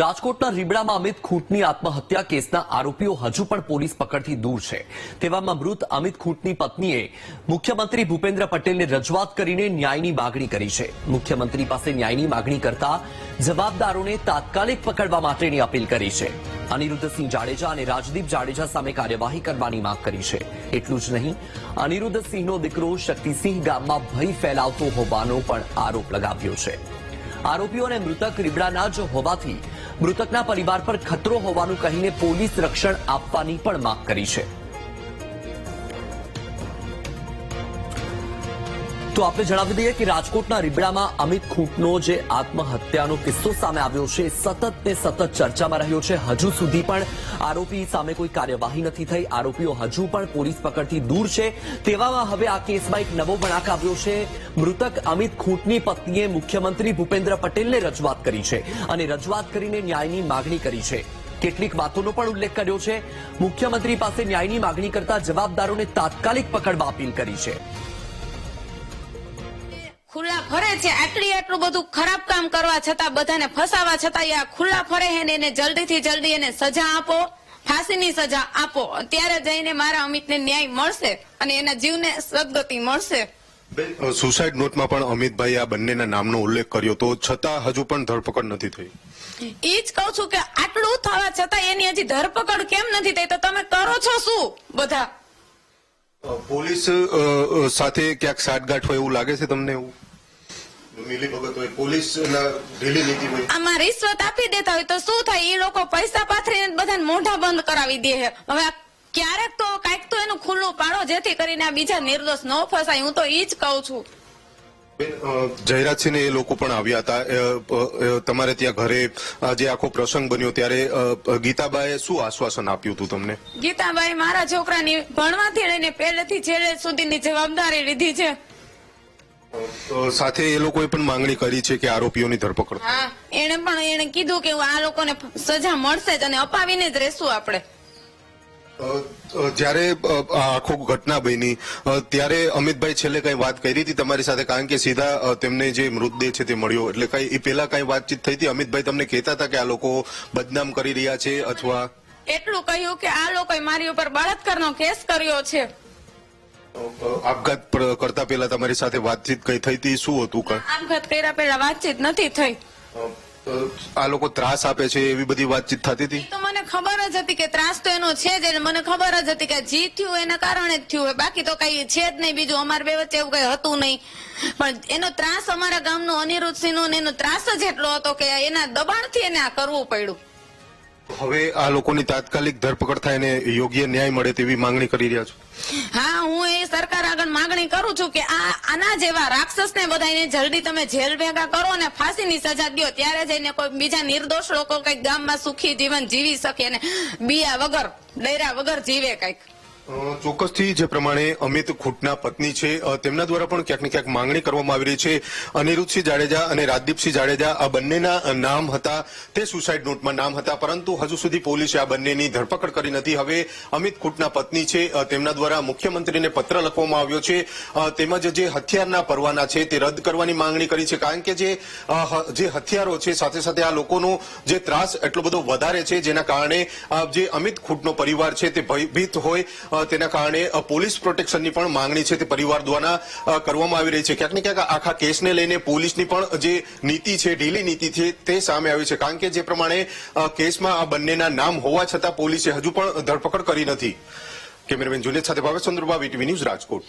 રાજકોટના રીબડામાં અમિત ખૂંટની આત્મહત્યા કેસના આરોપીઓ હજુ પણ પોલીસ પકડથી દૂર છે. તેવામાં મૃત અમિત ખૂંટની પત્નીએ મુખ્યમંત્રી ભૂપેન્દ્ર પટેલને રજૂઆત કરીને ન્યાયની માગણી કરી છે. મુખ્યમંત્રી પાસે ન્યાયની માગણી કરતા જવાબદારોને તાત્કાલિક પકડવા માટેની અપીલ કરી છે. અનિરુદ્ધસિંહ જાડેજા અને રાજદીપ જાડેજા સામે કાર્યવાહી કરવાની માંગ કરી છે. એટલું જ નહીં, અનિરુદ્ધસિંહનો દીકરો શક્તિસિંહ ગામમાં ભય ફેલાવતો હોવાનો પણ આરોપ લગાવ્યો છે. આરોપીઓને મૃતક રીબડાના જ હોવાથી મૃતકના પરિવાર પર ખતરો હોવાનું કહીને પોલીસ રક્ષણ આપવાની પણ માંગ કરી છે. તો આપણે જણાવી દઈએ કે રાજકોટના રીબડામાં અમિત ખૂંટનો જે આત્મહત્યાનો કિસ્સો સામે આવ્યો છે સતત ને સતત ચર્ચામાં રહ્યો છે. હજુ સુધી પણ આરોપી સામે કોઈ કાર્યવાહી નથી થઈ. આરોપીઓ હજુ પણ પોલીસ પકડથી દૂર છે. તેવામાં હવે આ કેસમાં એક નવો વળાંક આવ્યો છે. મૃતક અમિત ખૂંટની પત્નીએ મુખ્યમંત્રી ભૂપેન્દ્ર પટેલને રજૂઆત કરી છે અને રજૂઆત કરીને ન્યાયની માગણી કરી છે. કેટલીક વાતોનો પણ ઉલ્લેખ કર્યો છે. મુખ્યમંત્રી પાસે ન્યાયની માગણી કરતા જવાબદારોને તાત્કાલિક પકડવા અપીલ કરી છે. ખુલ્લા ફરે છે. આટલી આટલું બધું ખરાબ કામ કરવા છતાં બધાને ફસાવા છતાં આ ખુલ્લા ફરે છે ને એને જલ્દીથી જલ્દી એને સજા આપો. ફાંસીની સજા આપો. ત્યારે જઈને મારા અમિતને ન્યાય મળશે અને એના જીવને સદગતિ મળશે. સુસાઇડ નોટમાં પણ અમિતભાઈ આ બંનેના નામનો ઉલ્લેખ કર્યો તો છતાં હજુ પણ ધરપકડ નથી થઈ. ઈ જ કહું છું કે આટલું થવા છતાં એની હજી ધરપકડ કેમ નથી થઈ? તો તમે કરો છો શું બધા? પોલીસ સાથે ક્યાંક સાઠગાંઠ હોય એવું લાગે છે તમને એવું? મિલી ભગત હોય પોલીસના ઢીલી નીતિ હોય. આમાં રિશ્વત આપી દેતા હોય તો શું થાય? એ લોકો પૈસા પાથરીને બધાને મોઢા બંધ કરાવી દે છે. હવે ક્યારેક તો કાંઈક તો એનું ખુલ્લું પાડો જેથી કરીને આ બીજા નિર્દોષ ન ફસાય. હું તો ઈ જ કહું છું. જયરાજ સિંહ એ લોકો પણ આવ્યા હતા. તમારે ત્યાં ઘરે જે આખો પ્રસંગ બન્યો ત્યારે ગીતાબાએ શું આશ્વાસન આપ્યું હતું તમને? ગીતાબાઈ મારા છોકરાની ભણવાથી લઈને પહેલેથી છેલ્લે સુધીની જવાબદારી લીધી છે. સાથે એ લોકોએ પણ માંગણી કરી છે કે આરોપીઓની ધરપકડ હા એને પણ એને કીધું કે આ લોકોને સજા મળશે જ અને અપાવીને જ રહેશું આપણે. જ્યારે આખો ઘટના બની ત્યારે અમિતભાઈ છેલ્લે કઈ વાત કરી હતી તમારી સાથે કારણ કે સીધા તેમને જે મૃતદેહ છે તે મળ્યો. એટલે કઈ એ પેલા કઈ વાતચીત થઈ હતી? અમિતભાઈ તમને કહેતા હતા કે આ લોકો બદનામ કરી રહ્યા છે અથવા? એટલું કહ્યું કે આ લોકોએ મારી ઉપર બળાત્કારનો કેસ કર્યો છે. આપઘાત કરતા પહેલા તમારી સાથે વાતચીત કઈ થઈ હતી? શું હતું કઈ? આપઘાત કર્યા પહેલા વાતચીત નથી થઈ. આ લોકો ત્રાસ આપે છે એવી બધી વાતચીત થતી હતી? તો મને ખબર જ હતી કે ત્રાસ તો એનો છે જ મને ખબર જ હતી કે જી થયું એના કારણે જ થયું બાકી તો કઈ છે જ નહીં. બીજું અમારે બે વચ્ચે એવું કઈ હતું નહીં. પણ એનો ત્રાસ અમારા ગામનો અનિરુદ્ધસિંહ નો ને એનો ત્રાસ જ એટલો હતો કે એના દબાણથી એને આ કરવું પડ્યું. હવે આ લોકોની તાત્કાલિક ધરપકડ થાય ને યોગ્ય ન્યાય મળે તેવી માંગણી કરી રહ્યા છો? હા, હું એ સરકાર આગળ માંગણી કરું છું કે આ આના જેવા રાક્ષસને બધાને જલ્દી તમે જેલ ભેગા કરો અને ફાંસીની સજા દો. ત્યારે જઈને કોઈ બીજા નિર્દોષ લોકો કંઈક ગામમાં સુખી જીવન જીવી શકે ને બિયા વગર ડૈરા વગર જીવે કંઈક. ચોક્કસથી જે પ્રમાણે અમિત ખૂટના પત્ની છે તેમના દ્વારા પણ ક્યાંક ને ક્યાંક માંગણી કરવામાં આવી રહી છે. અનિરુદ્ધસિંહ જાડેજા અને રાજદીપસિંહ જાડેજા આ બંનેના નામ હતા. તે સુસાઇડ નોટમાં નામ હતા, પરંતુ હજુ સુધી પોલીસે આ બંનેની ધરપકડ કરી નથી. હવે અમિત ખૂટના પત્ની છે તેમના દ્વારા મુખ્યમંત્રીને પત્ર લખવામાં આવ્યો છે. તેમજ જે હથિયારના પરવાના છે, તે રદ કરવાની માંગણી કરી છે. કારણ કે જે જે હથિયારો છે, સાથે સાથે આ લોકોનો જે ત્રાસ એટલો બધો વધારે છે, જેના કારણે જે અમિત ખૂટનો પરિવાર છે, તે ભયભીત હોય. તેના કારણે પોલીસ પ્રોટેક્શનની પણ માંગણી છે તે પરિવાર દ્વારા કરવામાં આવી રહી છે. ક્યાંક ને ક્યાંક આખા કેસને લઈને પોલીસની પણ જે નીતિ છે, ઢીલી નીતિ છે, તે સામે આવી છે. કારણ કે જે પ્રમાણે કેસમાં આ બંનેના નામ હોવા છતાં પોલીસે હજુ પણ ધરપકડ કરી નથી. કેમેરામેન જુનેદ સાથે ભાવેશ ચંદ્રબા વીટીવી ન્યૂઝ રાજકોટ.